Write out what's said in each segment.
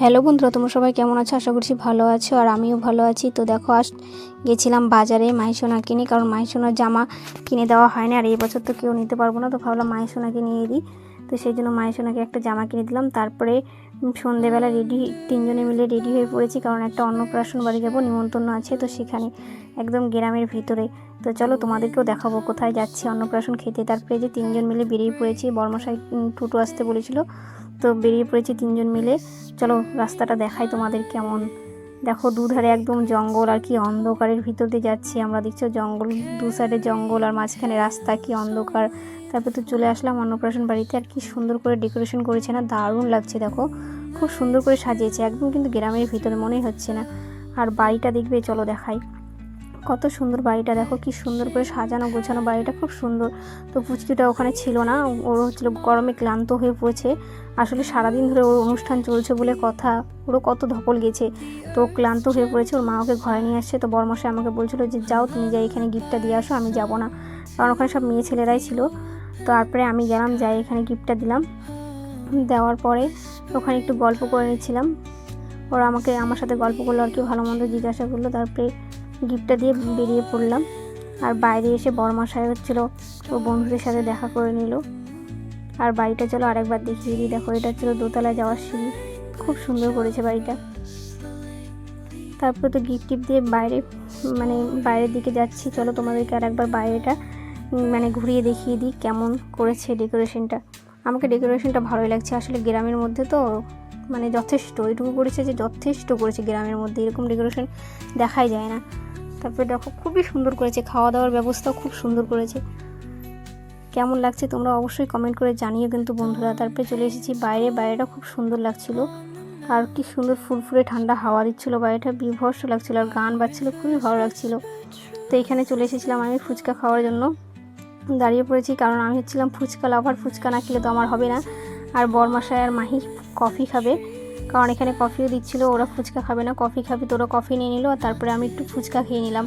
Hello বন্ধুরা, তোমরা সবাই কেমন আছো? আশা করছি ভালো আছো আর আমিও ভালো আছি। তো দেখো, আজ গেছিলাম বাজারে মাইসোনা কিনে, কারণ মাইসোনার জামা কিনে দেওয়া হয় না আর এই বছর তো কেউ নিতে পারব না, তো ভাবলাম মাইসোনাকে নিয়ে দিই। তো সেই জন্য মাইসোনাকে একটা জামা কিনে দিলাম। তারপরে সন্ধেবেলা রেডি তিনজনে মিলে রেডি হয়ে পড়েছি, কারণ একটা অন্নপ্রাশন বাড়ি যাব, নিমন্ত্রণ আছে, তো সেখানে একদম গ্রামের ভিতরে। তো চলো, তোমাদেরকেও দেখাবো কোথায় যাচ্ছি অন্নপ্রাশন খেতে। তারপরে যে তিনজন মিলে বেরিয়ে পড়েছি, বর্মশাই টোটো আসতে বলেছিল। তো বেরিয়ে পড়েছি তিনজন মিলে। চলো রাস্তাটা দেখাই তোমাদের কেমন। দেখো দুধারে একদম জঙ্গল আর কি অন্ধকারের ভিতর দিয়ে যাচ্ছি আমরা। দেখছ জঙ্গল, দু সাইডে জঙ্গল আর মাঝখানে রাস্তা, কি অন্ধকার। তারপর তো চলে আসলাম অন্নপ্রাশন বাড়িতে। আর কি সুন্দর করে ডেকোরেশন করেছে না, দারুণ লাগছে দেখো। খুব সুন্দর করে সাজিয়েছে, একদম কিন্তু গ্রামের ভিতরে মনেই হচ্ছে না। আর বাড়িটা দেখবে, চলো দেখাই। কত সুন্দর বাড়িটা, দেখো কি সুন্দর করে সাজানো গোছানো বাড়িটা, খুব সুন্দর। তো পুচকিটা ওখানে ছিল না, ওর হচ্ছিল গরমে ক্লান্ত হয়ে পড়েছে। আসলে সারাদিন ধরে ওর অনুষ্ঠান চলছে বলে কথা, ওরও কত ধকল গেছে। তো ক্লান্ত হয়ে পড়েছে, ওর মা ওকে ঘরে নিয়ে আসছে। তো বরমশাই আমাকে বলছিল যে, যাও, তুমি যাই, এখানে গিফটটা দিয়ে আসো, আমি যাব না। কারণ ওখানে সব মেয়ে ছেলেরাই ছিল। তারপরে আমি গেলাম, যাই, এখানে গিফটটা দিলাম। দেওয়ার পরে ওখানে একটু গল্প করে নিচ্ছিলাম। ওরা আমাকে, আমার সাথে গল্প করল আর কি, ভালো মন্দ জিজ্ঞাসা করল। তারপরে গিফটটা দিয়ে বেরিয়ে পড়লাম। আর বাইরে এসে বরমাশাই হচ্ছিল ও বন্ধুদের সাথে দেখা করে নিল। আর বাড়িটা চলো আরেকবার দেখিয়ে দিই। দেখো, এটা ছিল দোতলায় যাওয়ার সিঁড়ি। খুব সুন্দর করেছে বাড়িটা। তারপরে তো গিফট টিপ দিয়ে বাইরে মানে বাইরের দিকে যাচ্ছি। চলো তোমাদেরকে আর একবার বাইরেটা মানে ঘুরিয়ে দেখিয়ে দিই কেমন করেছে ডেকোরেশনটা। আমাকে ডেকোরেশনটা ভালোই লাগছে। আসলে গ্রামের মধ্যে তো মানে যথেষ্ট। এটুকু করেছে যে যথেষ্ট করেছে গ্রামের মধ্যে। এরকম ডেকোরেশন দেখাই যায় না। তারপরে দেখো খুবই সুন্দর করেছে খাওয়া দাওয়ার ব্যবস্থাও খুব সুন্দর করেছে। কেমন লাগছে তোমরা অবশ্যই কমেন্ট করে জানিও কিন্তু বন্ধুরা। তারপরে চলে এসেছি বাইরে, বাইরেটা খুব সুন্দর লাগছিল। আর কি সুন্দর ফুরফুরে ঠান্ডা হাওয়া দিচ্ছিল বাইরেটা বিভর্ষ লাগছিল আর গান বাজছিল, খুবই ভালো লাগছিল। তো এখানে চলে এসেছিলাম আমি ফুচকা খাওয়ার জন্য। দাঁড়িয়ে পড়েছি কারণ আমি হচ্ছিলাম ফুচকা লাভার ফুচকা না খেলে তো আমার হবে না। আর বরমাসায় আর মাহি কফি খাবে। কারণ এখানে কফিও দিচ্ছিল, ওরা ফুচকা খাবে না। কফি খাবে তো ওরা কফি নিয়ে নিল, তারপরে আমি একটু ফুচকা খেয়ে নিলাম।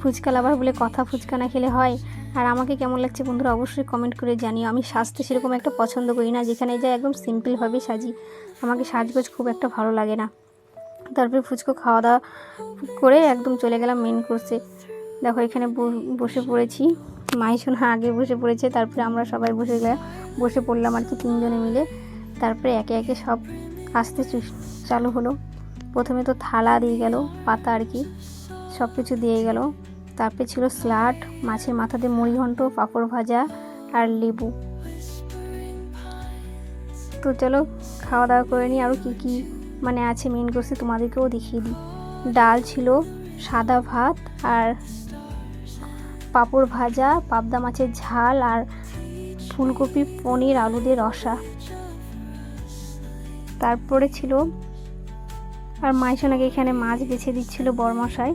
ফুচকা লাভার বলে কথা ফুচকা না খেলে হয়। আর আমাকে কেমন লাগছে বন্ধুরা অবশ্যই কমেন্ট করে জানিও। আমি সাজতে সেরকম একটা পছন্দ করি না, যেখানে যাই একদম সিম্পলভাবে সাজি। আমাকে সাজগোজ খুব একটা ভালো লাগে না। তারপরে ফুচকো খাওয়া দাওয়া করে একদম চলে গেলাম মেন কোর্সে দেখো এখানে বসে পড়েছি। মাইশোনা আগে বসে পড়েছে, তারপরে আমরা সবাই বসে গেলাম, বসে পড়লাম আর কি তিনজনে মিলে। তারপরে একে একে সব আসতে চালু হলো। প্রথমে তো থালা দিয়ে গেল, পাতা আর কি সব কিছু দিয়ে গেল। তারপরে ছিল স্লাট, মাছের মাথাতে মুড়ি ঘন্ট পাঁপড় ভাজা আর লেবু। তো চলো খাওয়া দাওয়া করে নিই আরও কী কী মানে আছে মেন কোর্সে তোমাদেরকেও দেখিয়ে দিই। ডাল ছিল সাদা ভাত আর পাঁপড় ভাজা, পাবদা মাছের ঝাল আর ফুলকপি, পনির আলু দিয়ে রসা। তারপরে ছিল, আর মাইসোনাকে এখানে মাছ বেছে দিচ্ছিল বরমশাই।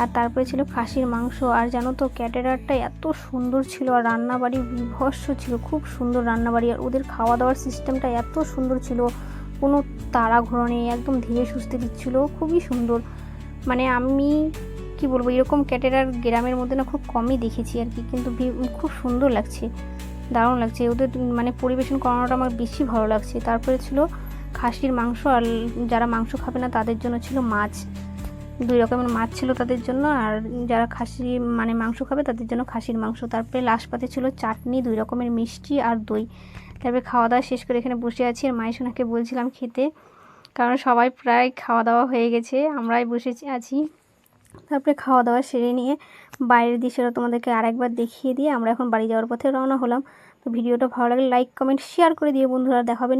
আর তারপরে ছিল খাসির মাংস। আর জানো তো, ক্যাটেরারটা এত সুন্দর ছিল, আর রান্নাবাড়ি বিভৎস ছিল, খুব সুন্দর রান্নাবাড়ি। আর ওদের খাওয়া দাওয়ার সিস্টেমটা এত সুন্দর ছিল, কোনো তাড়া ঘোরা নেই, একদম ধীরে সুস্থে দিচ্ছিল, খুবই সুন্দর। মানে আমি, কি বলব, এরকম ক্যাটেরার গ্রামের মধ্যে না খুব কমই দেখেছি আর কি, কিন্তু খুব সুন্দর লাগছে, দারুণ লাগছে। ওদের মানে পরিবেশন করানোটা আমার বেশি ভালো লাগছে। তারপরে ছিল খাসির মাংস আর যারা মাংস খাবে না, তাদের জন্য ছিল মাছ। দুই রকমের মাছ ছিল তাদের জন্য, আর যারা খাসি মানে মাংস খাবে, তাদের জন্য খাসির মাংস। তারপরে লাস্ট পাতে ছিল চাটনি, দুই রকমের মিষ্টি আর দই। তারপরে খাওয়া দাওয়া শেষ করে এখানে বসে আছি আর মায়ের সোনাকে বলছিলাম খেতে, কারণ সবাই প্রায় খাওয়া দাওয়া হয়ে গেছে, আমরাই বসে আছি। তারপরে খাওয়া দাওয়া সেরে নিয়ে বাইরের দৃশ্যটা তোমাদেরকে আরেকবার দেখিয়ে দিয়ে আমরা এখন বাড়ি যাওয়ার পথে রওনা হলাম। তো ভিডিওটা ভালো লাগলে লাইক কমেন্ট শেয়ার করে দিয়ে বন্ধুরা দেখাবেন